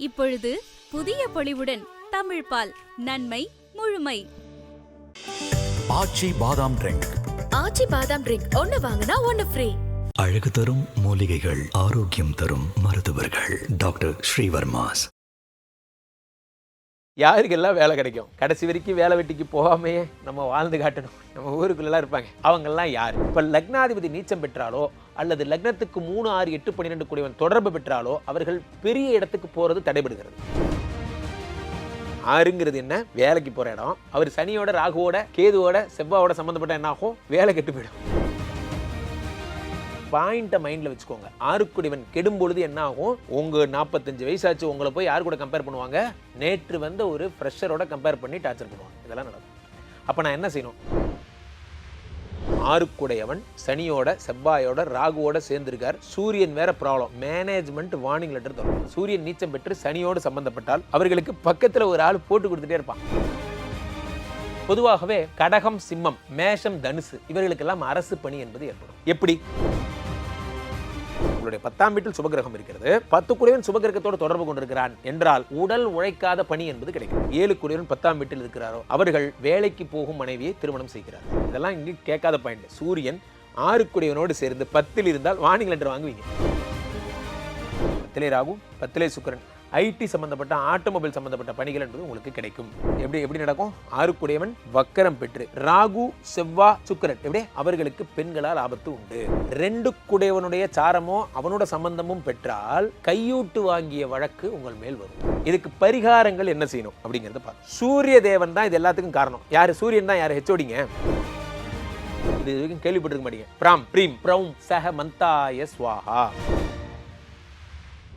இப்பொழுது புதிய பொலிவுடன் தமிழ் பால் நன்மை முழுமை. ஆச்சி பாதாம் ட்ரிங்க். ஆச்சி பாதாம் ட்ரிங்க். ஒன்னு வாங்கினா ஒன்னு ஃப்ரீ. அழகு தரும் மூலிகைகள் ஆரோக்கியம் தரும் மருத்துவர்கள். டாக்டர் ஸ்ரீவர்மாஸ். யாருக்கெல்லாம் வேலை கிடைக்கும்? கடைசி வரைக்கும் வேலை வெட்டிக்கு போகாமையே நம்ம வாழ்ந்து காட்டணும். நம்ம ஊருக்குள்ளெல்லாம் இருப்பாங்க. அவங்கெல்லாம் யார்? இப்போ லக்னாதிபதி நீச்சம் பெற்றாலோ அல்லது லக்னத்துக்கு மூணு ஆறு எட்டு பன்னிரெண்டு கூடியவன் தொடர்பு பெற்றாலோ அவர்கள் பெரிய இடத்துக்கு போகிறது தடைபடுகிறது. ஆறுங்கிறது என்ன? வேலைக்கு போற இடம். அவர் சனியோட ராகுவோட கேதுவோட செவ்வாவோட சம்மந்தப்பட்ட என்ன ஆகும்? வேலை கெட்டு போயிடும். பாயிண்ட்டை மைண்டில் வச்சுக்கோங்க. ஆறுக்குடிவன் கெடும் பொழுது என்ன ஆகும்? உங்க நாற்பத்தஞ்சு வயசாச்சு உங்களை போய் யார் கூட கம்பேர் பண்ணுவாங்க? நேற்று வந்த ஒரு ஃப்ரெஷரோட கம்பேர் பண்ணி டார்ச்சர் பண்ணுவாங்க. இதெல்லாம் நடக்கும். அப்போ நான் என்ன செய்யணும்? ஆறுக்குடையவன் சனியோட செவ்வாயோட ராகுவோட சேர்ந்திருக்கார். சூரியன் வேற ப்ராப்ளம். மேனேஜ்மெண்ட் வார்னிங் லெட்டர் தரும். சூரியன் நீச்சம் பெற்று சனியோடு சம்பந்தப்பட்டால் அவர்களுக்கு பக்கத்துல ஒரு ஆள் போட்டு கொடுத்துட்டே இருப்பான். பொதுவாகவே கடகம் சிம்மம் மேஷம் தனுசு இவர்களுக்கெல்லாம் அரசு பணி என்பது ஏற்படும். எப்படி? உங்களுடைய பத்தாம் வீட்டில் சுபகிரகம் இருக்கிறது. பத்து குடைவன் சுபகிரகத்தோடு தொடர்பு கொண்டிருக்கிறான் என்றால் உடல் உழைக்காத பணி என்பது கிடைக்கும். ஏழு குடைவன் பத்தாம் வீட்டில் இருக்கிறாரோ அவர்கள் வேலைக்கு போகும் மனைவியை திருமணம் செய்கிறார். இதெல்லாம் இங்கே கேட்காத பாயிண்ட் சூரியன் ஆறு குடையவனோடு சேர்ந்து பத்தில் இருந்தால் வானிலை வாங்குவீங்க. பத்திலே ராகு பத்திலே சுக்கிரன். ஐடி சம்பந்தப்பட்ட ஆட்டோமொபைல் சம்பந்தப்பட்ட பணிகள் என்பது உங்களுக்கு கிடைக்கும். எப்படி எப்படி நடக்கும்? ஆறுக்குடையவன் வக்கரம் பெற்று ராகு செவ்வா சுக்கிரன் எப்படி? அவர்களுக்கு பெண்களால் ஆபத்து உண்டு. ரெண்டு குடையவனுடைய சாரமோ அவனோட சம்பந்தமும் பெற்றால் கையூட்டு வாங்கிய வழக்கு உங்கள் மேல் வரும். இதுக்கு பரிகாரங்கள் என்ன செய்யணும் அப்படிங்கறத பார்த்து சூரிய தேவன் தான் இது எல்லாத்துக்கும் காரணம். யாரு? சூரியன் தான் யாரு? ஹெச்ஓடிங்க இது வரைக்கும் கேள்விப்பட்டிருக்க மாட்டீங்க. பிராம் பிரீம் பிரௌம் சஹ மந்தாய ஸ்வாஹா.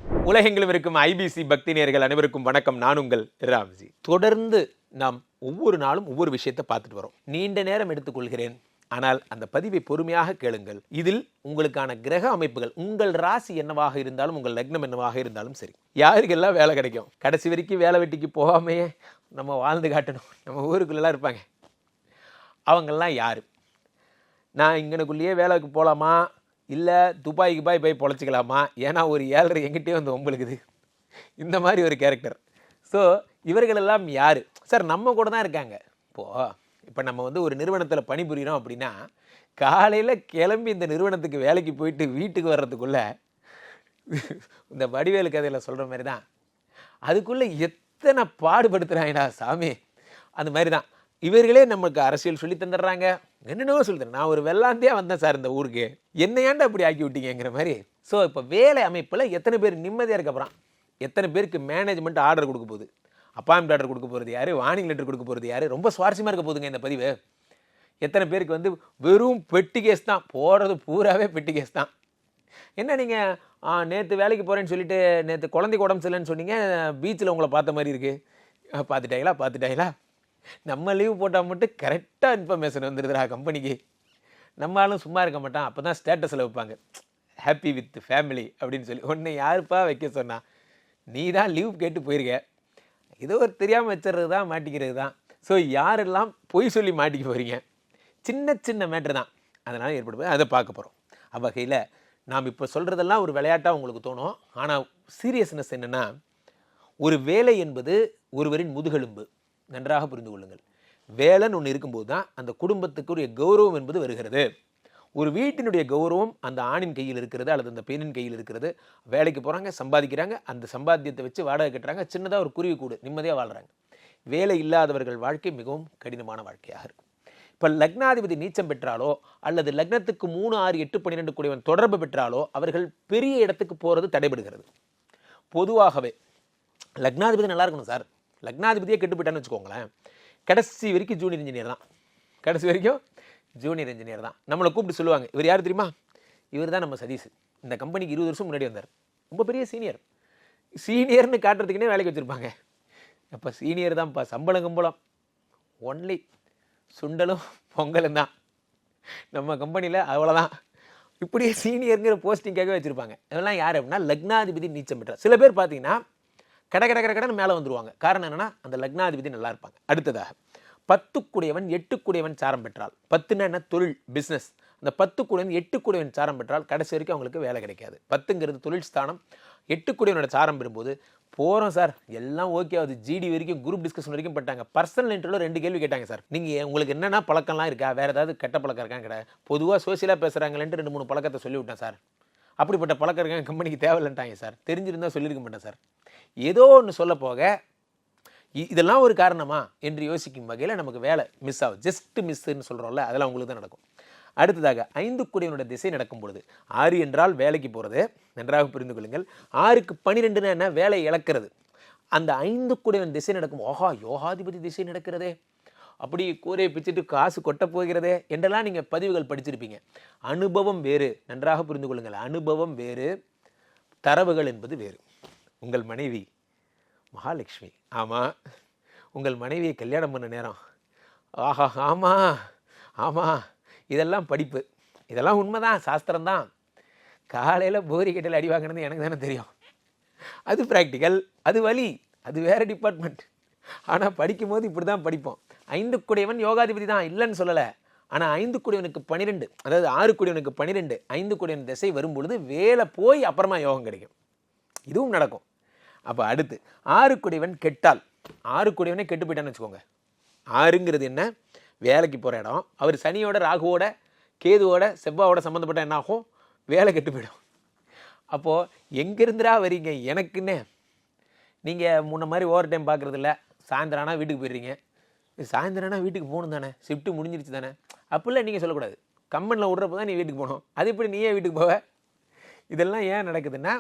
உலகெங்கிலும் இருக்கும் ஐபிசி பக்தி நேர்கள் அனைவருக்கும் வணக்கம். நான் உங்கள் ராம்ஜி. தொடர்ந்து நாம் ஒவ்வொரு நாளும் ஒவ்வொரு விஷயத்தை பார்த்துட்டு வரோம். நீண்ட நேரம் எடுத்துக்கொள்கிறேன். ஆனால் அந்த பதிவை பொறுமையாக கேளுங்கள். இதில் உங்களுக்கான கிரக அமைப்புகள் உங்கள் ராசி என்னவாக இருந்தாலும் உங்கள் லக்னம் என்னவாக இருந்தாலும் சரி. யாருக்கெல்லாம் வேலை கிடைக்கும்? கடைசி வரைக்கும் வேலை வெட்டிக்கு போகாமையே நம்ம வாழ்ந்து காட்டணும். நம்ம ஊருக்குள்ளெல்லாம் இருப்பாங்க. அவங்கெல்லாம் யார்? நான் இங்கனுக்குள்ளேயே வேலைக்கு போகலாமா இல்லை துபாய் கிபாய் போய் பொழைச்சிக்கலாமா? ஏன்னா ஒரு ஏழரை எங்கிட்டே வந்து ஒம்பளுக்குது இந்த மாதிரி ஒரு கேரக்டர் ஸோ இவர்களெல்லாம் யார்? சார் நம்ம கூட தான் இருக்காங்க. இப்போது இப்போ நம்ம வந்து ஒரு நிறுவனத்தில் பணிபுரிகிறோம் அப்படின்னா காலையில் கிளம்பி இந்த நிறுவனத்துக்கு வேலைக்கு போயிட்டு வீட்டுக்கு வர்றதுக்குள்ளே இந்த வடிவேலு கதையில் சொல்கிற மாதிரி தான் அதுக்குள்ளே எத்தனை பாடுபடுத்துகிறாங்கடா சாமி? அந்த மாதிரி தான் இவர்களே நமக்கு அரசியல் சொல்லி தந்துடுறாங்க. என்னென்னவோ சொல்லி நான் ஒரு வெள்ளாந்தியாக வந்தேன் சார் இந்த ஊருக்கு. என்ன ஏன்டா அப்படி ஆக்கி விட்டீங்கிற மாதிரி. ஸோ இப்போ வேலை அமைப்பில் எத்தனை பேர் நிம்மதியாக இருக்க போகிறான் எத்தனை பேருக்கு மேனேஜ்மெண்ட் ஆர்டர் கொடுக்க போகுது? அப்பாயின்மெண்ட் ஆர்டர் கொடுக்க போகிறது யார்? வார்னிங் லெட்டர் கொடுக்க போகிறது யார்? ரொம்ப சுவாரஸ்யமாக இருக்க போகுதுங்க இந்த பதிவு. எத்தனை பேருக்கு வந்து வெறும் பெட்டி கேஸ் தான் போகிறது பூராவே பெட்டி கேஸ் தான். என்ன நீங்கள் நேற்று வேலைக்கு போகிறேன்னு சொல்லிட்டு நேற்று குழந்தைக்கு உடம்பு சரியில்லைன்னு சொன்னீங்க பீச்சில் உங்களை பார்த்த மாதிரி இருக்குது பார்த்துட்டாங்களா பார்த்துட்டாங்களா நம்ம லீவ் போட்டால் மட்டும் கரெக்டாக இன்ஃபர்மேஷன் வந்துடுதுடா கம்பெனிக்கு நம்ம ஆளும் சும்மா இருக்க மாட்டான். அப்போ தான் ஸ்டேட்டஸில் வைப்பாங்க. ஹாப்பி வித் ஃபேமிலி அப்படின்னு சொல்லி. உன்னை யாருப்பா வைக்க சொன்னா? நீ தான் லீவ் கேட்டு போயிருக்க. ஏதோ ஒரு தெரியாமல் வச்சுறது தான் மாட்டிக்கிறது தான் ஸோ யாரெல்லாம் பொய் சொல்லி மாட்டிக்க போகிறீங்க சின்ன சின்ன மேட்ரு தான். அதனால் ஏற்படுது அதை பார்க்க போகிறோம் அவ்வகையில் நாம் இப்போ சொல்கிறதெல்லாம் ஒரு விளையாட்டாக உங்களுக்கு தோணும். ஆனால் சீரியஸ்னஸ் என்னென்னா ஒரு வேலை என்பது ஒருவரின் முதுகெலும்பு. நன்றாக புரிந்து கொள்ளுங்கள். வேலைன்னு ஒன்று இருக்கும்போது தான் அந்த குடும்பத்துக்குரிய கௌரவம் என்பது வருகிறது. ஒரு வீட்டினுடைய கௌரவம் அந்த ஆணின் கையில் இருக்கிறது அல்லது அந்த பெண்ணின் கையில் இருக்கிறது. வேலைக்கு போகிறாங்க சம்பாதிக்கிறாங்க அந்த சம்பாத்தியத்தை வச்சு வாடகை கட்டுறாங்க சின்னதாக ஒரு குருவி கூடு நிம்மதியாக வாழ்கிறாங்க வேலை இல்லாதவர்கள் வாழ்க்கை மிகவும் கடினமான வாழ்க்கையாக இருக்கும். இப்போ லக்னாதிபதி நீச்சம் பெற்றாலோ அல்லது லக்னத்துக்கு மூணு ஆறு எட்டு பன்னிரெண்டு கூடியவன் தொடர்பு பெற்றாலோ அவர்கள் பெரிய இடத்துக்கு போகிறது தடைபடுகிறது. பொதுவாகவே லக்னாதிபதி நல்லா இருக்கணும் சார். லக்னாதிபதியே கெட்டு போயிட்டான்னு வச்சுக்கோங்களேன். கடைசி வரைக்கும் ஜூனியர் இன்ஜினியர் தான். கடைசி வரைக்கும் ஜூனியர் இன்ஜினியர் தான். நம்மளை கூப்பிட்டு சொல்லுவாங்க இவர் யார் தெரியுமா? இவர் தான் நம்ம சதீஷ். இந்த கம்பெனிக்கு இருபது வருஷம் முன்னாடி வந்தார். ரொம்ப பெரிய சீனியர் சீனியர்னு காட்டுறதுக்குனே வேலைக்கு வச்சுருப்பாங்க. அப்போ சீனியர் தான்ப்பா சம்பளம் கம்பளம் ஒன்லி சுண்டலும் பொங்கலும் தான். நம்ம கம்பெனியில் அவ்வளோதான் இப்படியே சீனியருங்கிற போஸ்டிங்காகவே வச்சுருப்பாங்க. அதெல்லாம் யார் அப்படின்னா லக்னாதிபதி நீச்சம் பெற்றார். சில பேர் பார்த்தீங்கன்னா கட கட கட கடன்னு மேலே வந்துருவாங்க. காரணம் என்னென்னா அந்த லக்னாதிபதி நல்லா இருப்பாங்க. அடுத்ததாக பத்துக்குடையவன் எட்டுக்குடையவன் சாரம் பெற்றால். பத்துனா என்ன? தொழில் பிஸ்னஸ் அந்த பத்துக்குடையவன் எட்டுக்குடையவன் சாரம் பெற்றால் கடைசி வரைக்கும் அவங்களுக்கு வேலை கிடைக்காது. பத்துங்கிறது தொழில் ஸ்தானம். எட்டுக்குடையவனோட சாரம் பெறும்போது போகிறோம் சார். எல்லாம் ஓகே ஆகுது. ஜிடி வரைக்கும் குரூப் டிஸ்கஷன் வரைக்கும் பட்டாங்க. பர்சனல் இன்டர்வியூவில் ரெண்டு கேள்வி கேட்டாங்க சார். நீங்கள் உங்களுக்கு என்னென்ன பழக்கம்லாம் இருக்கா? வேறு ஏதாவது கெட்ட பழக்கம் இருக்கான்னு கிடையாது பொதுவாக சோசியலாக பேசுகிறாங்களேன்ட்டு ரெண்டு மூணு பழக்கத்தை சொல்லிவிட்டேன் சார். அப்படிப்பட்ட பழக்கம் இருக்காங்க கம்பெனிக்கு தேவையில்லைன்ட்டாங்க சார். தெரிஞ்சிருந்தால் சொல்லியிருக்க மாட்டேன் சார். ஏதோ ஒன்று சொல்ல போக இ- இதெல்லாம் ஒரு காரணமா என்று யோசிக்கும் வகையில் நமக்கு வேலை மிஸ் ஆகும் ஜஸ்ட் மிஸ்ஸுன்னு சொல்கிறோம்ல அதெல்லாம் உங்களுக்கு தான் நடக்கும். அடுத்ததாக ஐந்து கூடியவனோட திசை நடக்கும் பொழுது ஆறு என்றால் வேலைக்கு போகிறது நன்றாக புரிந்து கொள்ளுங்கள். ஆறுக்கு பன்னிரெண்டுனா என்ன? வேலை இழக்கிறது. அந்த ஐந்து குடியவன் திசை நடக்கும் ஓஹா யோகாதிபதி திசை நடக்கிறதே. அப்படி கூரையை பிச்சுட்டு காசு கொட்ட போகிறதே என்றெல்லாம் நீங்கள் பதிவுகள் படிச்சிருப்பீங்க. அனுபவம் வேறு நன்றாக புரிந்து கொள்ளுங்கள். அனுபவம் வேறு தரவுகள் என்பது வேறு. உங்கள் மனைவி மகாலட்சுமி. ஆமாம் உங்கள் மனைவியை கல்யாணம் பண்ண நேரம். ஆஹா ஆமாம் ஆமாம் இதெல்லாம் படிப்பு. இதெல்லாம் உண்மைதான் சாஸ்திரம்தான். காலையில் போரி கட்டையில் அடி வாங்கினது எனக்கு தானே தெரியும். அது ப்ராக்டிக்கல் அது வழி அது வேறு டிபார்ட்மெண்ட் ஆனால் படிக்கும்போது இப்படி தான் படிப்போம். ஐந்து குடையவன் யோகாதிபதி தான் இல்லைன்னு சொல்லலை. ஆனால் ஐந்து குடியவனுக்கு பன்னிரெண்டு அதாவது ஆறு குடியவனுக்கு பன்னிரெண்டு ஐந்து குடியவன் திசை வரும்பொழுது வேலை போய் அப்புறமா யோகம் கிடைக்கும். இதுவும் நடக்கும். அப்போ அடுத்து ஆறு குடிவன் கெட்டால். ஆறு குடிவனே கெட்டு போயிட்டான்னு வச்சுக்கோங்க. ஆறுங்கிறது என்ன? வேலைக்கு போகிற இடம். அவர் சனியோட ராகுவோட கேதுவோட செவ்வாவோட சம்மந்தப்பட்ட என்ன ஆகும்? வேலை கெட்டு போயிடும். அப்போது எங்கேருந்துடா வரீங்க? எனக்குன்னு. நீங்கள் முன்ன மாதிரி ஓவர் டைம் பார்க்குறது இல்லை ஆனால் வீட்டுக்கு போயிடுறீங்க. சாயந்தரம்னா ஆனால் வீட்டுக்கு போகணும் தானே. ஷிஃப்ட்டு முடிஞ்சிருச்சு தானே. அப்படிலாம் நீங்கள் சொல்லக்கூடாது. கம்பெனியில் விட்றப்போ தான் நீ வீட்டுக்கு போகணும். அது எப்படி நீயே வீட்டுக்கு போவ? இதெல்லாம் ஏன் நடக்குதுன்னா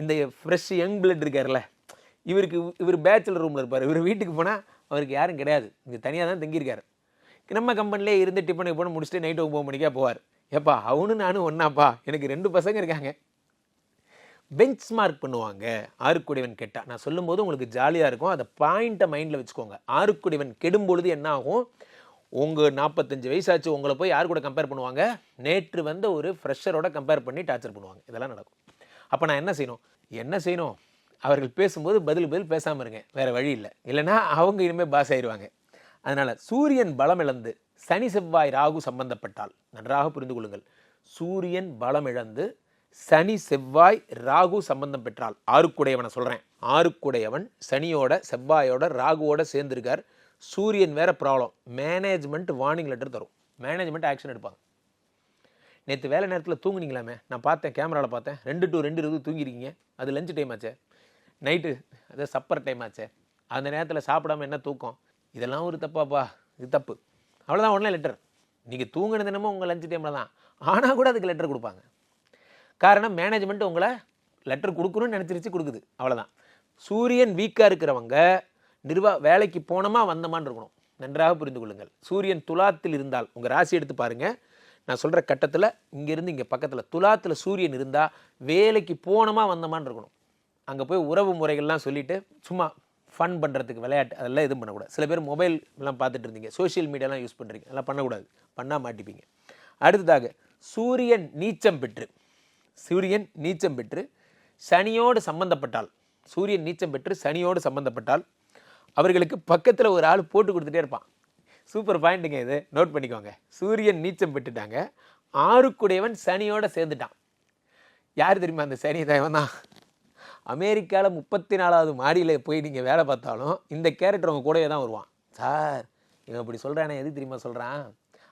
இந்த ஃப்ரெஷ் யங் பிளட் இருக்கார்ல இவருக்கு இவர் பேச்சுலர் ரூமில் இருப்பார். இவர் வீட்டுக்கு போனால் அவருக்கு யாரும் கிடையாது. இங்கே தனியாக தான் தங்கியிருக்காரு. நம்ம கம்பெனிலே இருந்து டிஃபனுக்கு போன முடிச்சுட்டு நைட்டு ஒம்பது மணிக்கா போவார். ஏப்பா அவனு நானும் ஒன்றாப்பா எனக்கு ரெண்டு பசங்க இருக்காங்க. பெஞ்ச் மார்க் பண்ணுவாங்க. ஆறுக்குடிவன் கெட்டால் நான் சொல்லும்போது உங்களுக்கு ஜாலியாக இருக்கும். அதை பாயிண்ட்டை மைண்டில் வச்சுக்கோங்க. ஆறுக்குடிவன் கெடும் பொழுது என்ன ஆகும்? உங்கள் நாற்பத்தஞ்சு வயசாச்சு உங்களை போய் யார் கூட கம்பேர் பண்ணுவாங்க? நேற்று வந்த ஒரு ஃப்ரெஷரோட கம்பேர் பண்ணி டார்ச்சர் பண்ணுவாங்க. இதெல்லாம் நடக்கும். அப்போ நான் என்ன செய்யணும்? என்ன செய்யணும்? அவர்கள் பேசும்போது பதில் பதில் பேசாமல் இருங்க. வேறு வழி இல்லை. இல்லைன்னா அவங்க இனிமேல் பாஸ் ஆயிடுவாங்க அதனால் சூரியன் பலம் இழந்து சனி செவ்வாய் ராகு சம்பந்தப்பட்டால் நன்றாக புரிந்து கொள்ளுங்கள். சூரியன் பலம் இழந்து சனி செவ்வாய் ராகு சம்பந்தம் பெற்றால் ஆறுக்குடையவனை சொல்கிறேன் ஆறுக்குடையவன் சனியோட செவ்வாயோட ராகுவோட சேர்ந்திருக்கார். சூரியன் வேற ப்ராப்ளம் மேனேஜ்மெண்ட் வார்னிங் லெட்டர் தரும். மேனேஜ்மெண்ட் ஆக்ஷன் எடுப்பாங்க. நேற்று வேலை நேரத்தில் தூங்குனீங்களாமே? நான் பார்த்தேன் கேமராவில் பார்த்தேன். ரெண்டு டு ரெண்டு இருபது தூங்கிருக்கீங்க. அது லஞ்ச் டைம் ஆச்சே. நைட்டு அது சப்பர் டைம் ஆச்சே. அந்த நேரத்தில் சாப்பிடாம என்ன தூக்கம்? இதெல்லாம் ஒரு தப்பாப்பா. இது தப்பு. அவ்வளோதான் உடனே லெட்டர் நீங்கள் தூங்கின தினமும் உங்கள் லஞ்ச் டைமில் தான். ஆனால் கூட அதுக்கு லெட்டர் கொடுப்பாங்க. காரணம் மேனேஜ்மெண்ட் உங்களை லெட்டர் கொடுக்கணும்னு நினச்சிருச்சு கொடுக்குது. அவ்வளோதான் சூரியன் வீக்காக இருக்கிறவங்க நிர்வா வேலைக்கு போனோமா வந்தமான்னு இருக்கணும். நன்றாக புரிந்து கொள்ளுங்கள். சூரியன் துலாத்தில் இருந்தால் உங்கள் ராசி எடுத்து பாருங்கள் நான் சொல்கிற கட்டத்தில் இங்கேருந்து இங்கே பக்கத்தில் துலாத்தில் சூரியன் இருந்தால் வேலைக்கு போனோமா வந்தமான்னு இருக்கணும். அங்கே போய் உறவு முறைகள்லாம் சொல்லிட்டு சும்மா ஃபன் பண்ணுறதுக்கு விளையாட்டு அதெல்லாம் எதுவும் பண்ணக்கூடாது. சில பேர் மொபைல் எல்லாம் பார்த்துட்டு இருந்தீங்க. சோஷியல் மீடியாலாம் யூஸ் பண்ணுறீங்க அதெல்லாம் பண்ணக்கூடாது. பண்ணால் மாட்டிப்பீங்க. அடுத்ததாக சூரியன் நீச்சம் பெற்று சூரியன் நீச்சம் பெற்று சனியோடு சம்பந்தப்பட்டால் சூரியன் நீச்சம் பெற்று சனியோடு சம்பந்தப்பட்டால் அவர்களுக்கு பக்கத்தில் ஒரு ஆள் போட்டு கொடுத்துட்டே இருப்பான். சூப்பர் பாயிண்ட்டுங்க இது. நோட் பண்ணிக்கோங்க. சூரியன் நீச்சம் பெற்றுட்டாங்க. ஆறுக்குடையவன் சனியோட சேர்ந்துட்டான். யார் தெரியுமா அந்த சனி தேவன் தான்? அமெரிக்காவில் முப்பத்தி நாலாவது மாடியில் போய் நீங்கள் வேலை பார்த்தாலும் இந்த கேரக்டர் உங்கள் கூடவே தான் வருவான். சார் இவன் இப்படி சொல்கிறானே எது தெரியுமா சொல்கிறான்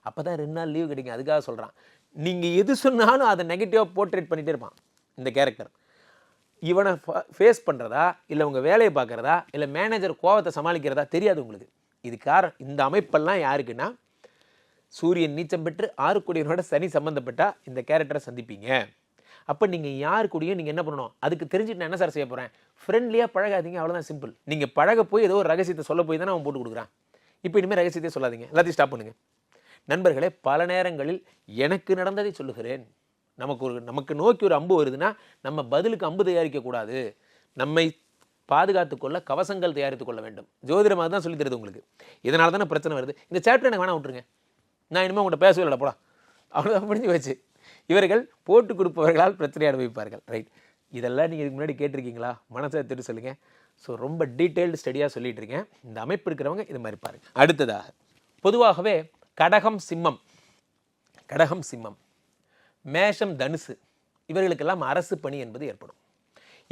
அப்போ தான் ரெண்டு நாள் லீவ் கிடைக்கும் அதுக்காக சொல்கிறான் நீங்கள் எது சொன்னாலும் அதை நெகட்டிவாக போர்ட்ரேட் பண்ணிகிட்டே இருப்பான் இந்த கேரக்டர். இவனை ஃபேஸ் பண்ணுறதா இல்லை உங்கள் வேலையை பார்க்குறதா இல்லை மேனேஜர் கோவத்தை சமாளிக்கிறதா தெரியாது உங்களுக்கு. இது காரணம் இந்த அமைப்பெல்லாம் யாருக்குன்னா சூரியன் நீச்சம் பெற்று ஆறு கோடியனோட சனி சம்மந்தப்பட்டால் இந்த கேரக்டரை சந்திப்பீங்க. அப்போ நீங்கள் யார் கூடயும் நீங்கள் என்ன பண்ணணும்? அதுக்கு தெரிஞ்சுட்டு நான் என்ன சார் செய்ய போகிறேன் ஃப்ரெண்ட்லியாக பழகாதீங்க அவ்வளோதான் சிம்பிள் நீங்கள் பழக போய் ஏதோ ஒரு ரகசியத்தை சொல்ல போய் தானே அவன் போட்டு கொடுக்குறான். இப்போ இனிமேல் ரகசியத்தை சொல்லாதீங்க. எல்லாத்தையும் ஸ்டாப் பண்ணுங்கள் நண்பர்களே பல நேரங்களில் எனக்கு நடந்ததை சொல்லுகிறேன். நமக்கு ஒரு நமக்கு நோக்கி ஒரு அம்பு வருதுன்னா நம்ம பதிலுக்கு அம்பு தயாரிக்கக்கூடாது நம்மை பாதுகாத்துக்கொள்ள கவசங்கள் தயாரித்து கொள்ள வேண்டும். ஜோதிடம் தான் சொல்லி தருது உங்களுக்கு. இதனால தானே பிரச்சனை வருது. இந்த சாப்டர் எனக்கு வேணாம் விட்டுருங்க. நான் இனிமேல் உங்கள்கிட்ட பேசவே இல்லை போடா. அவ்வளோதான் முடிஞ்சு வச்சு இவர்கள் போட்டு கொடுப்பவர்களால் பிரச்சனை அனுபவிப்பார்கள். ரைட் இதெல்லாம் நீங்கள் இதுக்கு முன்னாடி கேட்டிருக்கீங்களா? மனசை திட்டு சொல்லுங்கள் ஸோ ரொம்ப டீட்டெயில்டு ஸ்டடியாக சொல்லிட்டு இருக்கேன். இந்த அமைப்பு இருக்கிறவங்க இது மாதிரி பாருங்க. அடுத்ததாக பொதுவாகவே கடகம் சிம்மம். கடகம் சிம்மம். மேஷம் தனுசு. இவர்களுக்கெல்லாம் அரசு பணி என்பது ஏற்படும்.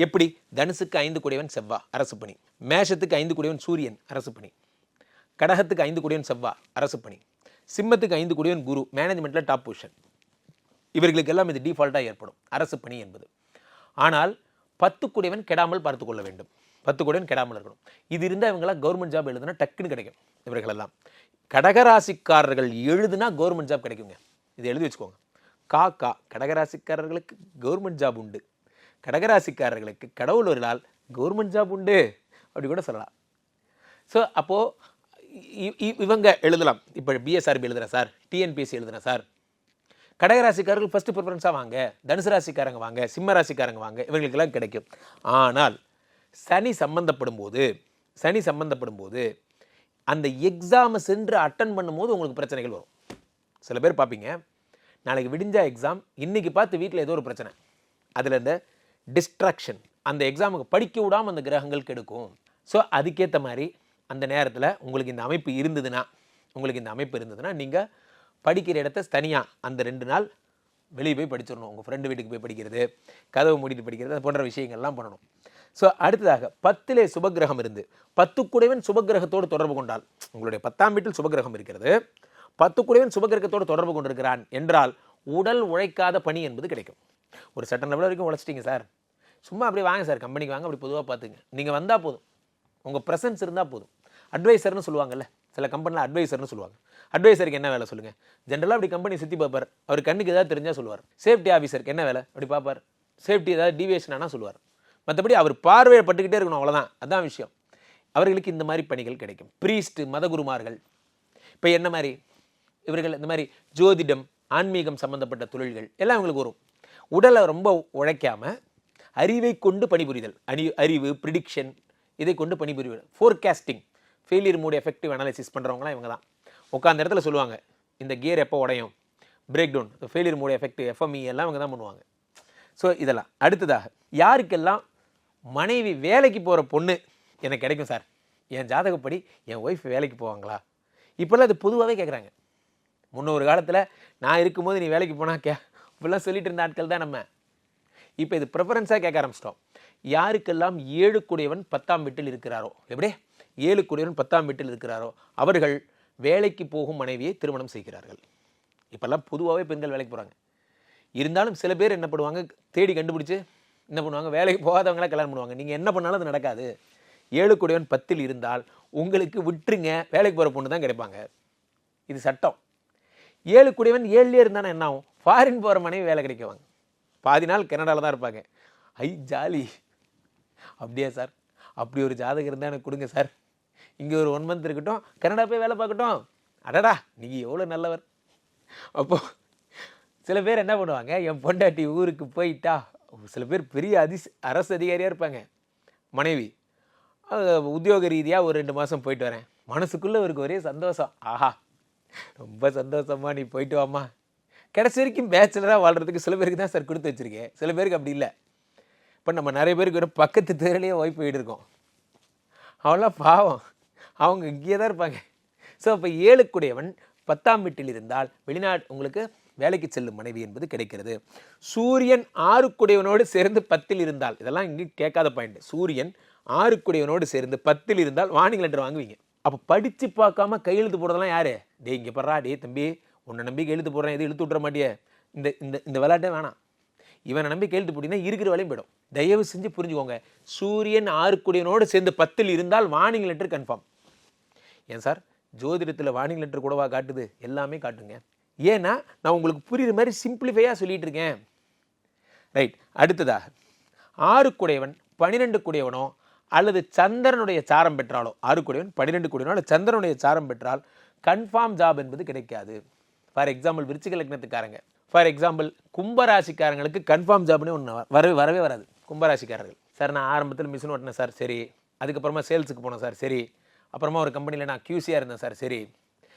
எப்படி? தனுசுக்கு ஐந்து கூடியவன் செவ்வா அரசு பணி. மேஷத்துக்கு ஐந்து கூடியவன் சூரியன் அரசு பணி. கடகத்துக்கு ஐந்து கூடியவன் செவ்வா அரசு பணி. சிம்மத்துக்கு ஐந்து கூடியவன் குரு மேனேஜ்மெண்ட்டில் டாப் பொசிஷன் இவர்களுக்கெல்லாம் இது டிஃபால்ட்டாக ஏற்படும். அரசு பணி என்பது. ஆனால் பத்து கூடியவன் கெடாமல் பார்த்து கொள்ள வேண்டும். பத்து கூடியவன் கெடாமல் இருக்கணும். இது இருந்தால் இவங்களாம் கவர்மெண்ட் ஜாப் எழுதுனா டக்குன்னு கிடைக்கும் இவர்களெல்லாம். கடகராசிக்காரர்கள் எழுதுனா கவர்மெண்ட் ஜாப் கிடைக்குங்க. இது எழுதி வச்சுக்கோங்க. கா கா கடகராசிக்காரர்களுக்கு கவர்மெண்ட் ஜாப் உண்டு. கடகராசிக்காரர்களுக்கு கடவுள் ஒரு நாள் கவர்மெண்ட் ஜாப் உண்டு அப்படி கூட சொல்லலாம். ஸோ அப்போது இவங்க எழுதலாம். இப்போ பிஎஸ்ஆர்பி எழுதுகிறேன் சார் டிஎன்பிஎஸ்சி எழுதுறேன் சார். கடகராசிக்காரர்கள் ஃபஸ்ட்டு ப்ரிஃபரன்ஸாக வாங்க தனுசு ராசிக்காரங்க வாங்க சிம்ம ராசிக்காரங்க வாங்க இவங்களுக்கெல்லாம் கிடைக்கும். ஆனால் சனி சம்பந்தப்படும் போது சனி சம்பந்தப்படும் போது அந்த எக்ஸாமை சென்று அட்டன் பண்ணும்போது உங்களுக்கு பிரச்சனைகள் வரும். சில பேர் பார்ப்பீங்க நாளைக்கு விடிஞ்சா எக்ஸாம் இன்றைக்கி பார்த்து வீட்டில் ஏதோ ஒரு பிரச்சனை. அதில் இந்த டிஸ்ட்ராக்ஷன் அந்த எக்ஸாமுக்கு படிக்க விடாமல் அந்த கிரகங்கள் கெடுக்கும். ஸோ அதுக்கேற்ற மாதிரி அந்த நேரத்தில் உங்களுக்கு இந்த அமைப்பு இருந்ததுன்னா உங்களுக்கு இந்த அமைப்பு இருந்ததுன்னா நீங்கள் படிக்கிற இடத்த தனியாக அந்த ரெண்டு நாள் வெளியே போய் படிச்சிடணும் உங்கள் ஃப்ரெண்டு வீட்டுக்கு போய் படிக்கிறது கதவு மூடிட்டு படிக்கிறது அது போன்ற விஷயங்கள்லாம் பண்ணணும். ஸோ அடுத்ததாக பத்திலே சுபக்கிரகம் இருந்து பத்து குடைவன் சுபக்கிரகத்தோடு தொடர்பு கொண்டால் உங்களுடைய பத்தாம் வீட்டில் சுபகிரகம் இருக்கிறது. பத்து குடைவன் சுபகிரகத்தோடு தொடர்பு கொண்டிருக்கிறான் என்றால் உடல் உழைக்காத பணி என்பது கிடைக்கும். ஒரு சட்டன் லெவல் வரைக்கும் உழைச்சிட்டிங்க சார் சும்மா அப்படியே வாங்க சார் கம்பெனிக்கு வாங்க அப்படி பொதுவாக பார்த்துங்க. நீங்கள் வந்தால் போதும். உங்கள் ப்ரெசன்ஸ் இருந்தால் போதும். அட்வைசர்னு சொல்லுவாங்கல்ல சில கம்பெனியில் அட்வைசர்னு சொல்லுவாங்க. அட்வைசருக்கு என்ன வேலை சொல்லுங்கள் ஜென்ரலாக அப்படி கம்பெனி சுற்றி பார்ப்பார். அவர் கண்ணுக்கு ஏதாவது தெரிஞ்சால் சொல்லுவார். சேஃப்டி ஆஃபீஸருக்கு என்ன வேலை? அப்படி பார்ப்பார். சேஃப்டி ஏதாவது டீவியேஷன் ஆனால் சொல்லுவார். மற்றபடி அவர் பார்வையை பட்டுக்கிட்டே இருக்கணும் அவ்வளோதான் அதான் விஷயம். அவர்களுக்கு இந்த மாதிரி பணிகள் கிடைக்கும். ப்ரீஸ்ட் மதகுருமார்கள். இப்போ என்ன மாதிரி? இவர்கள் இந்த மாதிரி ஜோதிடம் ஆன்மீகம் சம்மந்தப்பட்ட தொழில்கள் எல்லாம் இவங்களுக்கு வரும். உடலை ரொம்ப உழைக்காம அறிவை கொண்டு பணிபுரிதல் அணி அறிவு ப்ரிடிக்ஷன் இதை கொண்டு பணிபுரிதல். Forecasting failure mode effective analysis பண்ணுறவங்களாம் இவங்க தான். உட்காந்த இடத்துல சொல்லுவாங்க இந்த கியர் எப்போ உடையும்? Break down failure mode effective FME எல்லாம் இவங்க தான் பண்ணுவாங்க. ஸோ இதெல்லாம். அடுத்ததாக யாருக்கெல்லாம் மனைவி வேலைக்கு போகிற பொண்ணு எனக்கு கிடைக்கும் சார்? என் ஜாதகப்படி என் ஒய்ஃப் வேலைக்கு போவாங்களா? இப்போல்லாம் அது பொதுவாகவே கேட்குறாங்க முன்னொரு காலத்தில் நான் இருக்கும்போது நீ வேலைக்கு போனால் கே இப்படிலாம் சொல்லிட்டு இருந்த ஆட்கள் தான் நம்ம. இப்போ இது ப்ரிஃபரன்ஸாக கேட்க ஆரம்பிச்சிட்டோம். யாருக்கெல்லாம் ஏழு கூடியவன் பத்தாம் வீட்டில் இருக்கிறாரோ எப்படி? ஏழு கூடியவன் பத்தாம் வீட்டில் இருக்கிறாரோ அவர்கள் வேலைக்கு போகும் மனைவியை திருமணம் செய்கிறார்கள். இப்போல்லாம் பொதுவாகவே பெண்கள் வேலைக்கு போகிறாங்க இருந்தாலும் சில பேர் என்ன பண்ணுவாங்க? தேடி கண்டுபிடிச்சி என்ன பண்ணுவாங்க? வேலைக்கு போகாதவங்களாம் கல்யாணம் பண்ணுவாங்க. நீங்கள் என்ன பண்ணாலும் அது நடக்காது. ஏழு கூடியவன் பத்தில் இருந்தால் உங்களுக்கு விட்டுருங்க வேலைக்கு போகிற பொண்ணு தான் கிடைப்பாங்க. இது சட்டம். ஏழு கூடியவன் ஏழுலேயே இருந்தானா என்ன ஆகும்? ஃபாரின் போகிற மனைவி வேலை கிடைக்குவாங்க பாதி நாள் கனடாவில் தான் இருப்பாங்க. ஐ ஜாலி. அப்படியா சார்? அப்படி ஒரு ஜாதகம் இருந்தால் எனக்கு கொடுங்க சார். இங்கே ஒரு ஒன் மந்த் இருக்கட்டும். கனடா போய் வேலை பார்க்கட்டும். அடடா நீங்கள் எவ்வளோ நல்லவர். அப்போது சில பேர் என்ன பண்ணுவாங்க? என் பொண்டாட்டி ஊருக்கு போயிட்டா. சில பேர் பெரிய அதிஸ் அரசு அதிகாரியாக இருப்பாங்க. மனைவி உத்தியோக ரீதியாக ஒரு ரெண்டு மாதம் போயிட்டு வரேன். மனசுக்குள்ளே இவருக்கு ஒரே சந்தோஷம். ஆஹா ரொம்ப சந்தோஷமா நீ போயிட்டு வாமா கடைசி வரைக்கும் பேச்சுலராக வாழ்கிறதுக்கு சில பேருக்கு தான் சார் கொடுத்து வச்சிருக்கேன். சில பேருக்கு அப்படி இல்லை. இப்போ நம்ம நிறைய பேருக்கு ஒரு பக்கத்து தெருலேயே ஒய்ஃப் போயிட்டுருக்கோம் இருக்கோம். பாவம். அவங்க இங்கேயே தான் இருப்பாங்க. ஸோ அப்போ ஏழுக்குடையவன் பத்தாம் வீட்டில் இருந்தால் வெளிநாடு உங்களுக்கு வேலைக்கு செல்லும் மனைவி என்பது கிடைக்கிறது. சூரியன் ஆறுக்குடையவனோடு சேர்ந்து பத்தில் இருந்தால் இதெல்லாம் இங்கே கேட்காத பாயிண்ட் சூரியன் ஆறுக்குடையவனோடு சேர்ந்து பத்தில் இருந்தால் வார்னிங் லெட்டர் வாங்குவீங்க. அப்போ படித்து பார்க்காம கையெழுத்து போடுறதெல்லாம் யாரு? டே இங்கே படுறா டே தம்பி உன்னை நம்பி கையெழுத்து போடுறேன் எது இழுத்து விட்ற மாட்டியே. இந்த இந்த இந்த விளையாட்டே வேணாம். இவனை நம்பி கையெழுத்து போட்டிங்கன்னா இருக்கிற வேலையும் போயிடும். தயவு செஞ்சு புரிஞ்சுக்கோங்க. சூரியன் ஆறுக்குடியனோடு சேர்ந்து பத்தில் இருந்தால் வார்னிங் லெட்டர் கன்ஃபார்ம் ஏன் சார்? ஜோதிடத்தில் வார்னிங் லெட்டர் கூடவா காட்டுது? எல்லாமே காட்டுங்க. ஏன்னா நான் உங்களுக்கு புரியுற மாதிரி சிம்பிளிஃபையாக சொல்லிட்டு இருக்கேன். ரைட் அடுத்ததாக ஆறு குடையவன் பன்னிரெண்டு குடையவனோ அல்லது சந்திரனுடைய சாரம் பெற்றாலோ ஆறு குடையவன் பன்னிரெண்டு குடையவனோ அல்லது சந்திரனுடைய சாரம் பெற்றால் கன்ஃபார்ம் ஜாப் என்பது கிடைக்காது. ஃபார் எக்ஸாம்பிள் விருச்சிக லக்னத்துக்காரங்க. ஃபார் எக்ஸாம்பிள் கும்பராசிக்காரங்களுக்கு கன்ஃபார்ம் ஜாப்னு ஒன்று வரவே வரவே வராது. கும்பராசிக்காரர்கள். சார் நான் ஆரம்பத்தில் மிஷின் ஓட்டினேன் சார் சரி. அதுக்கப்புறமா சேல்ஸுக்கு போனேன் சார் சரி. அப்புறமா ஒரு கம்பெனியில் நான் கியூசியாக இருந்தேன் சார் சரி.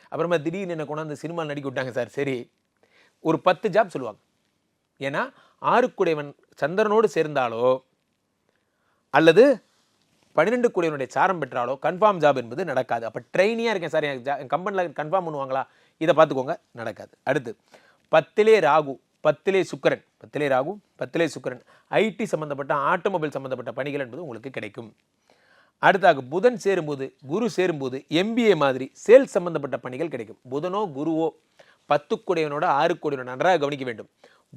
அப்புறமா திடீர்னு என்ன கொண்டாந்து சினிமா நடிக்க விட்டாங்க சார் சரி. ஒரு பத்து ஜாப் சொல்லுவாங்க. ஏன்னா ஆறுக்குடையவன் சந்திரனோடு சேர்ந்தாலோ அல்லது பன்னிரெண்டு கூடியவனுடைய சாரம் பெற்றாலோ கன்ஃபார்ம் ஜாப் என்பது நடக்காது. அப்போ ட்ரெயினியாக இருக்கேன் சார். என் கம்பெனியில் கன்ஃபார்ம் பண்ணுவாங்களா? இதை பார்த்துக்கோங்க. நடக்காது. அடுத்து பத்திலே ராகு பத்திலே சுக்கரன். பத்திலே ராகு பத்திலே சுக்கரன். ஐடி சம்பந்தப்பட்ட ஆட்டோமொபைல் சம்பந்தப்பட்ட பணிகள் என்பது உங்களுக்கு கிடைக்கும். அடுத்தாக புதன் சேரும்போது குரு சேரும்போது எம்பிஏ மாதிரி சேல்ஸ் சம்பந்தப்பட்ட பணிகள் கிடைக்கும். புதனோ குருவோ பத்து கோடியவனோட ஆறு கோடியனோட நன்றாக கவனிக்க வேண்டும்.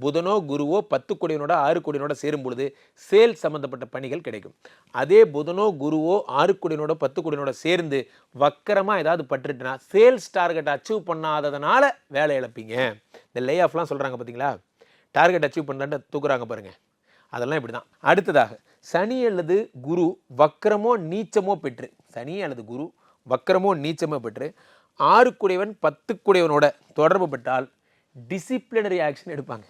புதனோ குருவோ பத்து கோடியனோட ஆறு கோடியனோட சேரும் பொழுது சேல் சம்பந்தப்பட்ட பணிகள் கிடைக்கும். அதே புதனோ குருவோ ஆறு கோடியனோட பத்து கோடியனோட சேர்ந்து வக்கரமாக ஏதாவது பட்டுட்டுனா சேல்ஸ் டார்கெட் அச்சீவ் பண்ணாததுனால வேலை இழப்பீங்க. இந்த லே ஆஃப்லாம் சொல்கிறாங்க பார்த்தீங்களா டார்கெட் அச்சீவ் பண்ணலான்னு தூக்குறாங்க பாருங்கள் அதெல்லாம் இப்படி தான் அடுத்ததாக சனி அல்லது குரு வக்கரமோ நீச்சமோ பெற்று சனி அல்லது குரு வக்கரமோ நீச்சமோ பெற்று ஆறுக்குடையவன் பத்துக்குடையவனோட தொடர்பு பட்டால் டிசிப்ளினரி ஆக்ஷன் எடுப்பாங்க.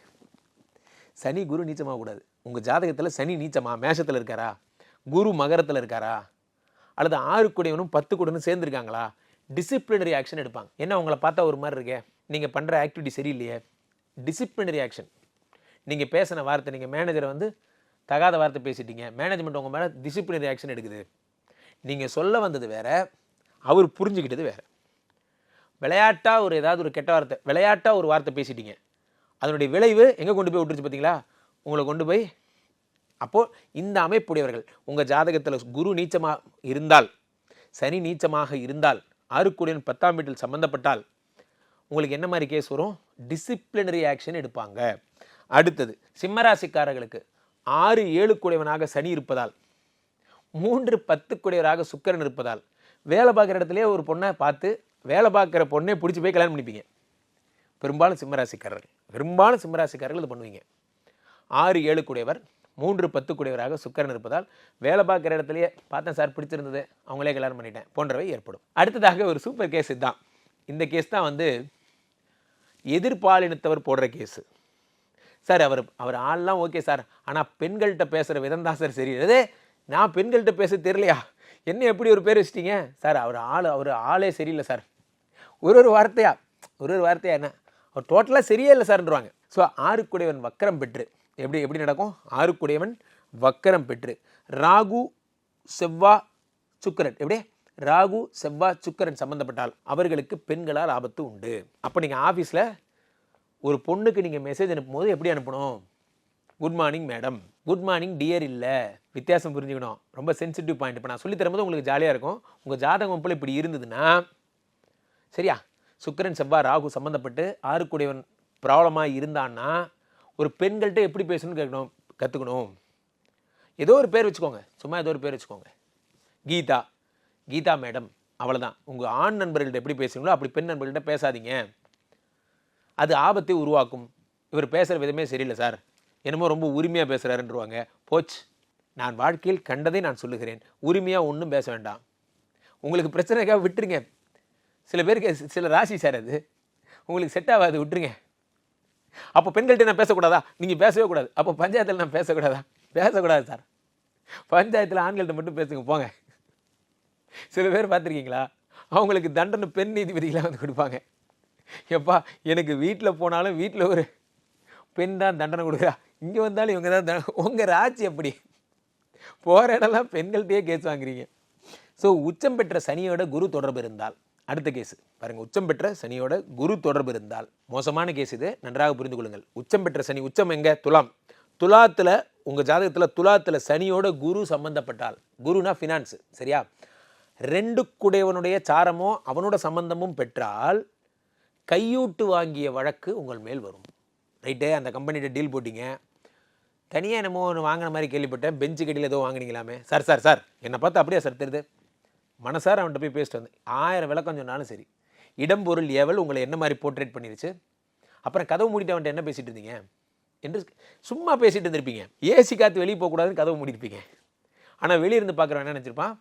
சனி குரு நீச்சமாக கூடாது உங்கள் ஜாதகத்தில் சனி நீச்சமா? மேஷத்தில் இருக்காரா? குரு மகரத்தில் இருக்காரா? அல்லது ஆறு கூடையவனும் பத்து கூடனும் சேர்ந்துருக்காங்களா? டிசிப்ளினரி ஆக்ஷன் எடுப்பாங்க. என்ன உங்களை பார்த்தா ஒரு மாதிரி இருக்கே? நீங்கள் பண்ணுற ஆக்டிவிட்டி சரியில்லையே? டிசிப்ளினரி ஆக்ஷன் நீங்கள் பேசின வார்த்தை நீங்கள் மேனேஜரை வந்து தகாத வார்த்தை பேசிட்டீங்க. மேனேஜ்மெண்ட் உங்கள் மேலே டிசிப்ளினரி ஆக்ஷன் எடுக்குது. நீங்கள் சொல்ல வந்தது வேற அவர் புரிஞ்சுக்கிட்டது வேறு. விளையாட்டாக ஒரு ஏதாவது ஒரு கெட்ட வார்த்தை விளையாட்டாக ஒரு வார்த்தை பேசிட்டீங்க. அதனுடைய விளைவு எங்கே கொண்டு போய் விட்டுருச்சு பார்த்தீங்களா உங்களை கொண்டு போய் அப்போது இந்த அமைப்புடையவர்கள் உங்கள் ஜாதகத்தில் குரு நீச்சமாக இருந்தால் சனி நீச்சமாக இருந்தால் ஆறுக்குடியன் பத்தாம் வீட்டில் சம்மந்தப்பட்டால் உங்களுக்கு என்ன மாதிரி கேஸ் வரும்? டிசிப்ளினரி ஆக்ஷன் எடுப்பாங்க. அடுத்தது சிம்மராசிக்காரர்களுக்கு ஆறு ஏழு குடையவனாக சனி இருப்பதால் மூன்று பத்து குடையவராக சுக்கரன் இருப்பதால் வேலை பார்க்குற இடத்துலேயே ஒரு பொண்ணை பார்த்து வேலை பார்க்குற பொண்ணை பிடிச்சி போய் கல்யாணம் பண்ணிப்பீங்க. பெரும்பாலும் சிம்மராசிக்காரர்கள். பெரும்பாலும் சிம்மராசிக்காரர்கள் இது பண்ணுவீங்க. ஆறு ஏழு குடையவர் மூன்று பத்து குடையவராக சுக்கரன் இருப்பதால் வேலை பார்க்குற இடத்துலையே பார்த்தேன் சார் பிடிச்சிருந்தது அவங்களே கல்யாணம் பண்ணிட்டேன் போன்றவை ஏற்படும். அடுத்ததாக ஒரு சூப்பர் கேஸ் இதுதான். இந்த கேஸ் தான் வந்து எதிர்பாலினத்தவர் போடுற கேஸு சார் அவர் அவர் ஆள்லாம் ஓகே சார் ஆனால் பெண்கள்கிட்ட பேசுகிற விதம் தான் சார் சரி. நான் பெண்கள்கிட்ட பேச தெரியலையா? என்ன எப்படி ஒரு பேர் வச்சிட்டீங்க? சார் அவர் ஆள் அவர் ஆளே சரியில்லை சார். ஒரு ஒரு வார்த்தையா? ஒரு ஒரு வார்த்தையா என்ன? அவர் டோட்டலாக சரியே இல்லை சார்ன்றாங்க ஸோ ஆறுக்குடையவன் வக்கரம் பெற்று எப்படி எப்படி நடக்கும்? ஆறுக்குடையவன் வக்கரம் பெற்று ராகு செவ்வா சுக்கரன் எப்படி? ராகு செவ்வா சுக்கரன் சம்மந்தப்பட்டால் அவர்களுக்கு பெண்களால் ஆபத்து உண்டு. அப்போ நீங்கள் ஆஃபீஸில் ஒரு பொண்ணுக்கு நீங்கள் மெசேஜ் அனுப்பும்போது எப்படி அனுப்பணும்? Good morning madam good morning dear இல்லை. வித்தியாசம் புரிஞ்சுக்கணும். ரொம்ப சென்சிட்டிவ் பாயிண்ட் இப்போ நான் சொல்லித் தரும்போது உங்களுக்கு ஜாலியாக இருக்கும். உங்கள் ஜாதகம் போல் இப்படி இருந்ததுன்னா சரியா? சுக்கிரன் செவ்வாய் ராகு சம்மந்தப்பட்டு ஆறுக்குடையவன் ப்ராப்ளமாக இருந்தான்னா ஒரு பெண்கள்கிட்ட எப்படி பேசணும்னு கேட்கணும் கற்றுக்கணும் ஏதோ ஒரு பேர் வச்சுக்கோங்க. சும்மா ஏதோ ஒரு பேர் வச்சுக்கோங்க. கீதா. கீதா மேடம். அவ்வளோதான் உங்கள் ஆண் நண்பர்கள்ட்ட எப்படி பேசுகிறீங்களோ அப்படி பெண் நண்பர்கள்ட்ட பேசாதீங்க. அது ஆபத்தை உருவாக்கும். இவர் பேசுகிற விதமே சரியில்லை சார். என்னமோ ரொம்ப உரிமையாக பேசுகிறாருன்றவாங்க போச்சு. நான் வாழ்க்கையில் கண்டதை நான் சொல்லுகிறேன். உரிமையாக ஒன்றும் பேச வேண்டாம். உங்களுக்கு பிரச்சனைக்காக விட்டுருங்க. சில பேருக்கு சில ராசி சார் அது. உங்களுக்கு செட் ஆகாது விட்டுருங்க. அப்போ பெண்கள்கிட்ட நான் பேசக்கூடாதா? நீங்கள் பேசவே கூடாது. அப்போ பஞ்சாயத்தில் நான் பேசக்கூடாதா? பேசக்கூடாது சார் பஞ்சாயத்தில் ஆண்கள்கிட்ட மட்டும் பேசுங்க போங்க. சில பேர் பார்த்துருக்கீங்களா? அவங்களுக்கு தண்டனை பெண் நீதிபதிகளாக வந்து கொடுப்பாங்க. எப்பா எனக்கு வீட்டில் போனாலும் வீட்டில் ஒரு பெண் தான் தண்டனை கொடுக்குறா. இங்கே வந்தாலும் இவங்க தான் உங்கள் ராட்சி எப்படி? போகிற இடம்லாம் பெண்கள்கிட்டயே கேஸ் வாங்குறீங்க. ஸோ உச்சம் பெற்ற சனியோட குரு தொடர்பு இருந்தால் அடுத்த கேஸ். பாருங்க உச்சம் பெற்ற சனியோட குரு தொடர்பு இருந்தால். மோசமான கேஸ் இது. நன்றாக புரிந்து கொள்ளுங்கள். உச்சம் பெற்ற சனி உச்சம் எங்க? துலாம். துலாத்துல உங்க ஜாதகத்துல துலாத்துல சனியோட குரு சம்பந்தப்பட்டால். குருனா ஃபினான்ஸ் சரியா? ரெண்டு குடையவனுடைய சாரமோ அவனோட சம்பந்தமும் பெற்றால் கையூட்டு வாங்கிய வழக்கு உங்கள் மேல் வரும். ரைட்டு? அந்த கம்பெனிகிட்ட டீல் போட்டிங்க. தனியாக என்னமோ ஒன்று வாங்கின மாதிரி கேள்விப்பட்டேன். பெஞ்சு கடியில் ஏதோ வாங்குனீங்களாமே. சார் சார் சார் என்னை பார்த்து அப்படியே சார் தெரியுது? மனசார அவன்கிட்ட போய் பேசிட்டு வந்தேன். ஆயிரம் விளக்கம் சொன்னாலும் சரி. இடம் பொருள் ஏவல் உங்களை என்ன மாதிரி போர்ட்ரேட் பண்ணிருச்சு? அப்புறம் கதவு மூடிட்டு அவன்கிட்ட என்ன பேசிட்டு இருந்தீங்க? என்று சும்மா பேசிட்டு இருந்திருப்பீங்க. ஏசி காற்று வெளியே போகக்கூடாதுன்னு கதவு மூடிருப்பீங்க. ஆனால் வெளியே இருந்து பார்க்குறவன் என்ன நினச்சிருப்பான்?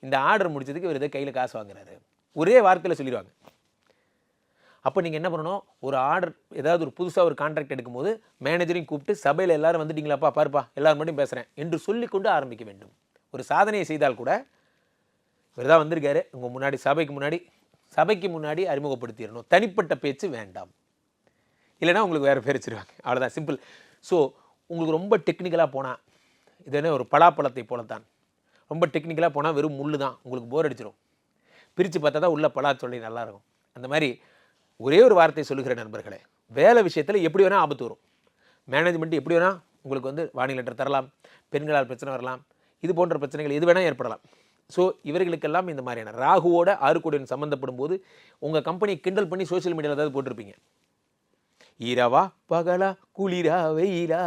இந்த ஆர்டர் முடிச்சதுக்கு இவர் இதை கையில் காசு வாங்குறாரு. ஒரே வார்த்தையில் சொல்லிடுவாங்க. அப்போ நீங்கள் என்ன பண்ணணும்? ஒரு ஆர்டர் ஏதாவது ஒரு புதுசாக ஒரு கான்ட்ராக்ட் எடுக்கும்போது மேனேஜரையும் கூப்பிட்டு சபையில் எல்லாரும் வந்துட்டீங்களாப்பா பாருப்பா எல்லோரும் மட்டும் பேசுகிறேன் என்று சொல்லிக்கொண்டு ஆரம்பிக்க வேண்டும். ஒரு சாதனையை செய்தால் கூட இவர் தான் வந்திருக்காரு. உங்கள் முன்னாடி சபைக்கு முன்னாடி சபைக்கு முன்னாடி அறிமுகப்படுத்திடணும். தனிப்பட்ட பேச்சு வேண்டாம். இல்லைன்னா உங்களுக்கு வேறு பேர் வச்சிருவாங்க. அவ்வளோதான் சிம்பிள் ஸோ உங்களுக்கு ரொம்ப டெக்னிக்கலாக போனால் இது என்ன ஒரு பலாப்பழத்தை போலத்தான். ரொம்ப டெக்னிக்கலாக போனால் வெறும் முள்ளு தான். உங்களுக்கு போர் அடிச்சிடும் பிரித்து பார்த்தா தான் உள்ள பலாச்சொல்லை நல்லாயிருக்கும் அந்த மாதிரி ஒரே ஒரு வார்த்தை சொல்லுகிற நண்பர்களே வேலை விஷயத்தில் எப்படி வேணால் ஆபத்து வரும். மேனேஜ்மெண்ட் எப்படி வேணால் உங்களுக்கு வந்து வானிலை லெட்டர் தரலாம். பெண்களால் பிரச்சனை வரலாம். இது போன்ற பிரச்சனைகள் எது வேணால் ஏற்படலாம். ஸோ இவர்களுக்கெல்லாம் இந்த மாதிரியான ராகுவோட ஆறுக்குடன் சம்மந்தப்படும் போது உங்கள் கம்பெனியை கிண்டல் பண்ணி சோஷியல் மீடியாவில் ஏதாவது போட்டிருப்பீங்க. இரவா பகலா குளிரா வெயிலா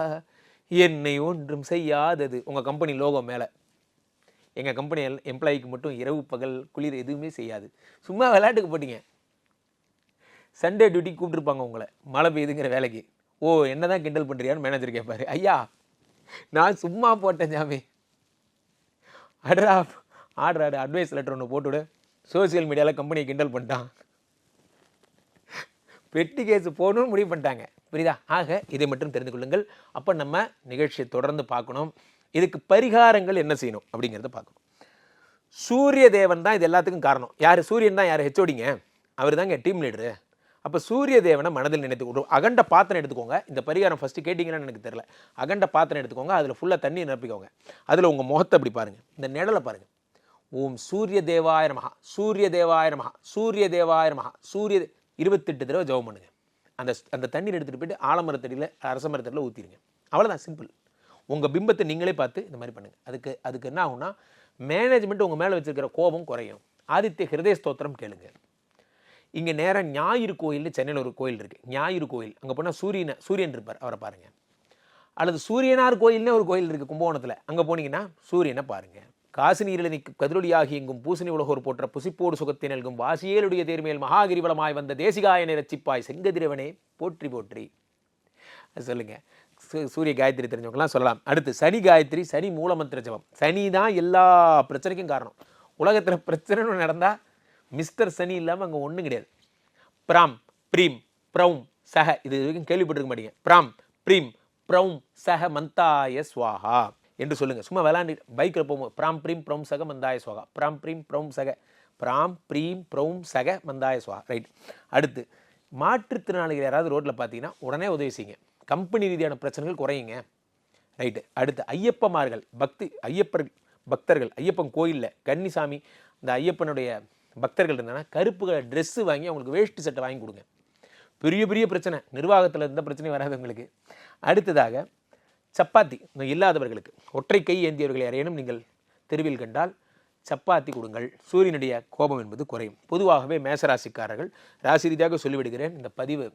என்னை ஒன்றும் செய்யாதது. உங்கள் கம்பெனி லோகோ மேலே. எங்கள் கம்பெனி எம்ப்ளாயிக்கு மட்டும் இரவு பகல் குளிர் எதுவுமே செய்யாது. சும்மா விளையாட்டுக்கு போட்டீங்க. சண்டே டியூட்டி கூப்பிட்டுருப்பாங்க உங்களை. மழை பெய்யுதுங்கிற வேலைக்கு. ஓ என்ன தான் கிண்டல் பண்ணுறியான்னு மேனேஜர் கேட்பாரு ஐயா நான் சும்மா போட்டேன் ஜாமி அடரா ஆர்டர் ஆடு அட்வைஸ் லெட்டர் ஒன்று போட்டுவிடு. சோஷியல் மீடியாவில் கம்பெனியை கிண்டல் பண்ணிட்டான். பெட்டி கேஸ் போகணும்னு முடிவு பண்ணிட்டாங்க. புரியுதா? ஆக இதை மட்டும் தெரிந்து கொள்ளுங்கள். அப்போ நம்ம நிகழ்ச்சியை தொடர்ந்து பார்க்கணும். இதுக்கு பரிகாரங்கள் என்ன செய்யணும் அப்படிங்கிறத பார்க்கணும். சூரிய தேவன் தான் இது எல்லாத்துக்கும் காரணம். யார்? சூரியன் தான். யார்? ஹெச்ஓடிங்க அவர் தாங்க டீம் லீடரு அப்போ சூரிய தேவனை மனதில் நினைத்து ஒரு அகண்ட பாத்திரம் எடுத்துக்கோங்க. இந்த பரிகாரம் ஃபஸ்ட்டு கேட்டிங்கன்னு எனக்கு தெரில அகண்ட பாத்திரம் எடுத்துக்கோங்க. அதில் ஃபுல்லாக தண்ணி நிரப்பிக்கோங்க. அதில் உங்கள் முகத்தை அப்படி பாருங்கள் இந்த நிழலை பாருங்கள் ஓம் சூரிய தேவாய நமஹா சூரிய தேவாய நமஹா சூரிய தேவாய நமஹா சூரிய இருபத்தெட்டு தடவை ஜெபம் பண்ணுங்க. அந்த அந்த தண்ணீர் எடுத்துகிட்டு போயிட்டு ஆலமரத்தடியில் அரச மரத்தடியில் ஊற்றிடுங்க அவ்வளோதான் சிம்பிள் உங்கள் பிம்பத்தை நீங்களே பார்த்து இந்த மாதிரி பண்ணுங்கள் அதுக்கு அதுக்கு என்ன ஆகும்னா மேனேஜ்மெண்ட் உங்கள் மேலே வச்சுருக்கிற கோபம் குறையும். ஆதித்ய ஹிருதய ஸ்தோத்திரம் கேளுங்க. இங்கே நேராக ஞாயிறு கோயில் சென்னையில் ஒரு கோயில் இருக்குது ஞாயிறு கோயில். அங்கே போனால் சூரியனை சூரியன் இருப்பார் அவரை பாருங்கள் அல்லது சூரியனார் கோயில்னே ஒரு கோயில் இருக்குது கும்பகோணத்தில். அங்கே போனீங்கன்னா சூரியனை பாருங்கள் காசி நீரில் நிற்கும் கதிரொலியாகி எங்கும் பூசணி உலகோர் போற்ற புசிப்போடு சுகத்தை நல்கும் வாசியேலுடைய தேர்மேல் மகாகிரிவலமாய் வந்த தேசிகாயனை ரச்சிப்பாய் செங்கதிரவனே போற்றி போற்றி. அது சொல்லுங்க. சூரிய காயத்ரி தெரிஞ்சவங்கலாம் சொல்லலாம். அடுத்து சனி காயத்ரி சனி மூலமந்திர ஜபம். சனி தான் எல்லா பிரச்சனைக்கும் காரணம். உலகத்தில் பிரச்சனைன்னு நடந்தால் மிஸ்டர் சனி இல்லாமல் அங்கே ஒன்றும் கிடையாது. பிராம் ப்ரீம் ப்ரௌம் சஹ. இது வரைக்கும் கேள்விப்பட்டிருக்க மாட்டீங்க. பிராம் ப்ரீம் ப்ரௌம் சஹ மந்தாய ஸ்வாஹா. என்று சொல்லுங்கள் சும்மா விளாண்டு பைக்கில் போகும்போது பிராம் ப்ரீம் ப்ரௌம் சக மந்தாய சுவாகா பிராம் ப்ரீம் ப்ரௌம் சக பிராம் ப்ரீம் ப்ரௌம் சக மந்தாய சுவாகா ரைட் அடுத்து மாற்றுத்திறனாளிகள் யாராவது ரோட்டில் பார்த்தீங்கன்னா உடனே உதவி செய்யுங்க. கம்பெனி ரீதியான பிரச்சனைகள் குறையுங்க. ரைட்டு அடுத்து ஐயப்பமார்கள் பக்தி ஐயப்பர் பக்தர்கள் ஐயப்பன் கோயிலில் கன்னிசாமி இந்த ஐயப்பனுடைய பக்தர்கள் இருந்தாங்கன்னா கருப்பு ட்ரெஸ்ஸு வாங்கி அவங்களுக்கு வேஷ்டி சட்டை வாங்கி கொடுங்க. பெரிய பெரிய பிரச்சனை. நிர்வாகத்தில் எந்த பிரச்சனையும் வராது உங்களுக்கு. அடுத்ததாக சப்பாத்தி இல்லாதவர்களுக்கு. ஒற்றை கை ஏந்தியவர்கள் யாரேனும் நீங்கள் தெருவில் கண்டால் சப்பாத்தி கொடுங்கள். சூரியனுடைய கோபம் என்பது குறையும். பொதுவாகவே மேசராசிக்காரர்கள் ராசி ரீதியாக சொல்லிவிடுகிறேன். இந்த பதிவு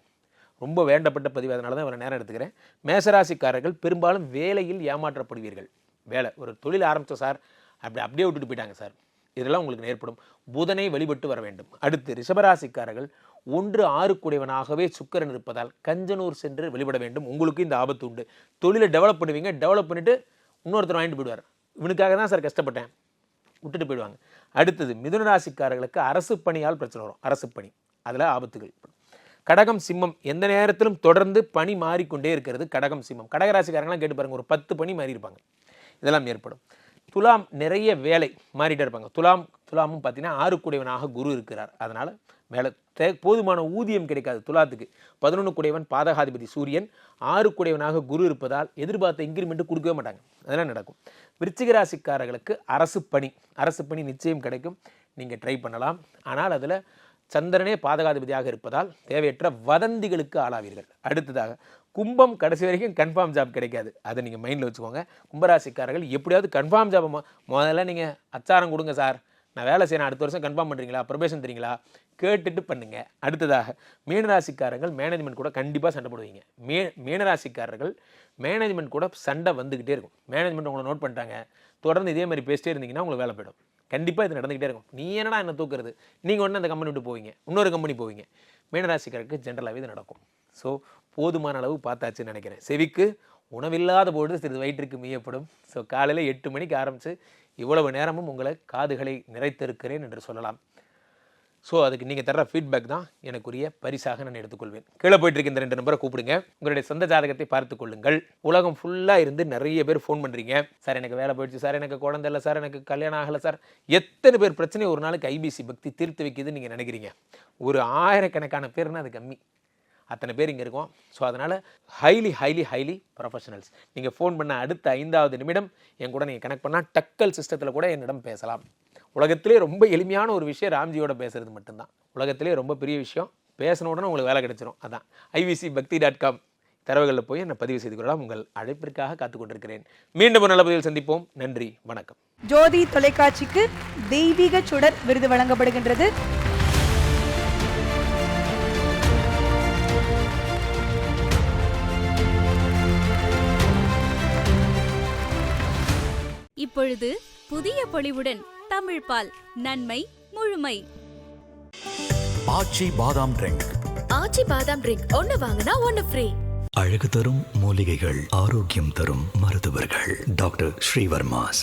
ரொம்ப வேண்டப்பட்ட பதிவு. அதனால தான் ஒரு நேரம் எடுத்துக்கிறேன். மேசராசிக்காரர்கள் பெரும்பாலும் வேலையில் ஏமாற்றப்படுவீர்கள். வேலை. ஒரு தொழில் ஆரம்பித்த சார் அப்படி அப்படியே விட்டுட்டு போயிட்டாங்க சார். இதெல்லாம் உங்களுக்கு ஏற்படும் புதனை வழிபட்டு வர வேண்டும். அடுத்து ரிஷபராசிக்காரர்கள் ஒன்று ஆறுக்குடையவனாகவே சுக்கரன் இருப்பதால் கஞ்சனூர் சென்று வெளிப்பட வேண்டும். உங்களுக்கு இந்த ஆபத்து உண்டு. தொழிலை டெவலப் பண்ணுவீங்க. டெவலப் பண்ணிட்டு இன்னொருத்தர் வாங்கிட்டு போயிடுவார். இவனுக்காக தான் சார் கஷ்டப்பட்டேன். விட்டுட்டு போயிடுவாங்க. அடுத்தது மிதுன ராசிக்காரர்களுக்கு அரசு பணியால் பிரச்சனை வரும். அரசு பணி. அதில் ஆபத்துகள். கடகம் சிம்மம் எந்த நேரத்திலும் தொடர்ந்து பணி மாறிக்கொண்டே இருக்கிறது கடகம் சிம்மம். கடகராசிக்காரங்களாம் கேட்டு பாருங்க ஒரு பத்து பணி மாறி இருப்பாங்க. இதெல்லாம் ஏற்படும். துலாம் நிறைய வேலை மாறிட்டே இருப்பாங்க. துலாம் துலாமும் பார்த்தீங்கன்னா ஆறுக்குடையவனாக குரு இருக்கிறார். அதனால் மேலே தே போதுமான ஊதியம் கிடைக்காது துலாத்துக்கு. பதினொன்று குடையவன் பாதகாதிபதி சூரியன் ஆறு குடையவனாக குரு இருப்பதால் எதிர்பார்த்த இன்க்ரிமெண்ட் கொடுக்கவே மாட்டாங்க. அதெல்லாம் நடக்கும். விருச்சிக ராசிக்காரர்களுக்கு அரசு பணி. அரசு பணி நிச்சயம் கிடைக்கும். நீங்கள் ட்ரை பண்ணலாம். ஆனால் அதில் சந்திரனே பாதகாதிபதியாக இருப்பதால் தேவையற்ற வதந்திகளுக்கு ஆளாவீர்கள். அடுத்ததாக கும்பம் கடைசி வரைக்கும் கன்ஃபார்ம் ஜாப் கிடைக்காது. அதை நீங்கள் மைண்டில் வச்சுக்கோங்க. கும்பராசிக்காரர்கள் எப்படியாவது கன்ஃபார்ம் ஜாப் முதல்ல நீங்கள் அச்சாரம் கொடுங்க சார். நான் வேலை செய்யணும் அடுத்த வருஷம் கன்ஃபார்ம் பண்ணுறீங்களா ப்ரொபேஷன் தரீங்களா? கேட்டுட்டு பண்ணுங்கள் அடுத்ததாக மீனராசிக்காரர்கள் மேனேஜ்மெண்ட் கூட கண்டிப்பாக சண்டை போடுவீங்க. மே மீனராசிக்காரர்கள் மேனேஜ்மெண்ட் கூட சண்டை வந்துக்கிட்டே இருக்கும். மேனேஜ்மெண்ட் உங்களை நோட் பண்ணிட்டாங்க தொடர்ந்து இதே மாதிரி பேசிட்டே இருந்தீங்கன்னா உங்களுக்கு வேலை போயிடும். கண்டிப்பாக இது நடந்துக்கிட்டே இருக்கும். நீ என்னடா என்ன தூக்குறது? நீங்கள் ஒன்று அந்த கம்பெனி விட்டு போவீங்க. இன்னொரு கம்பெனி போவீங்க. மீனராசிக்காரருக்கு ஜென்ரலாகவே இது நடக்கும். ஸோ போதுமான அளவு பார்த்தாச்சுன்னு நினைக்கிறேன். செவிக்கு உணவில்லாத போது சிறிது வயிற்றுக்கு மீயப்படும். ஸோ காலையில் எட்டு மணிக்கு ஆரம்பித்து இவ்வளவு நேரமும் உங்களை காதுகளை நிறைத்திருக்கிறேன் என்று சொல்லலாம். ஸோ அதுக்கு நீங்கள் தர்ற ஃபீட்பேக் தான் எனக்குரிய பரிசாக நான் எடுத்துக்கொள்வேன். கீழே போயிட்டு இருக்க இந்த ரெண்டு நம்பரை கூப்பிடுங்க. உங்களுடைய சொந்த ஜாதகத்தை பார்த்து கொள்ளுங்கள். உலகம் ஃபுல்லாக இருந்து நிறைய பேர் ஃபோன் பண்ணுறீங்க சார் எனக்கு வேலை போயிடுச்சு சார். எனக்கு குழந்தை இல்லை சார். எனக்கு கல்யாணம் ஆகலை சார். எத்தனை பேர் பிரச்சனை ஒரு நாளைக்கு ஐபிசி பக்தி தீர்த்து வைக்கிதுன்னு நீங்கள் நினைக்கிறீங்க? ஒரு ஆயிரக்கணக்கான பேர்னா அது கம்மி. அத்தனை பேர் இங்கே இருக்கோம். ஸோ அதனால் ஹைலி ஹைலி ஹைலி ப்ரொஃபஷனல்ஸ் நீங்கள் ஃபோன் பண்ண அடுத்த ஐந்தாவது நிமிடம் என் கூட நீங்கள் கனெக்ட் பண்ணால் டக்கல் சிஸ்டத்தில் கூட என்னிடம் பேசலாம். உலகத்திலே ரொம்ப எளிமையான ஒரு விஷயம் ராம்ஜியோட பேசுறது மட்டும்தான். உலகத்திலே ரொம்ப பெரிய விஷயம். பேசின உடனே உங்களுக்கு வேலை கிடைச்சிரும். அதான். ஐவிசி பக்தி டாட் காம் தரவுகளில் போய் என்னை பதிவு செய்து கொள்ளலாம். உங்கள் அழைப்பிற்காக காத்துக் கொண்டிருக்கிறேன். மீண்டும் ஒரு நல்ல பதிவில் சந்திப்போம். நன்றி. வணக்கம். ஜோதி தொலைக்காட்சிக்கு தெய்வீக சுடர் விருது வழங்கப்படுகின்றது. இப்பொழுது புதிய பொலிவுடன் தமிழ் பால் நன்மை முழுமை. ஆச்சி பாதாம் ட்ரிங்க். ஆச்சி பாதாம் ட்ரிங்க். ஒன்னு வாங்கினா ஒன்னு ஃப்ரீ. அழகு தரும் மூலிகைகள் ஆரோக்கியம் தரும் மருத்துவர்கள். டாக்டர் ஸ்ரீவர்மாஸ்.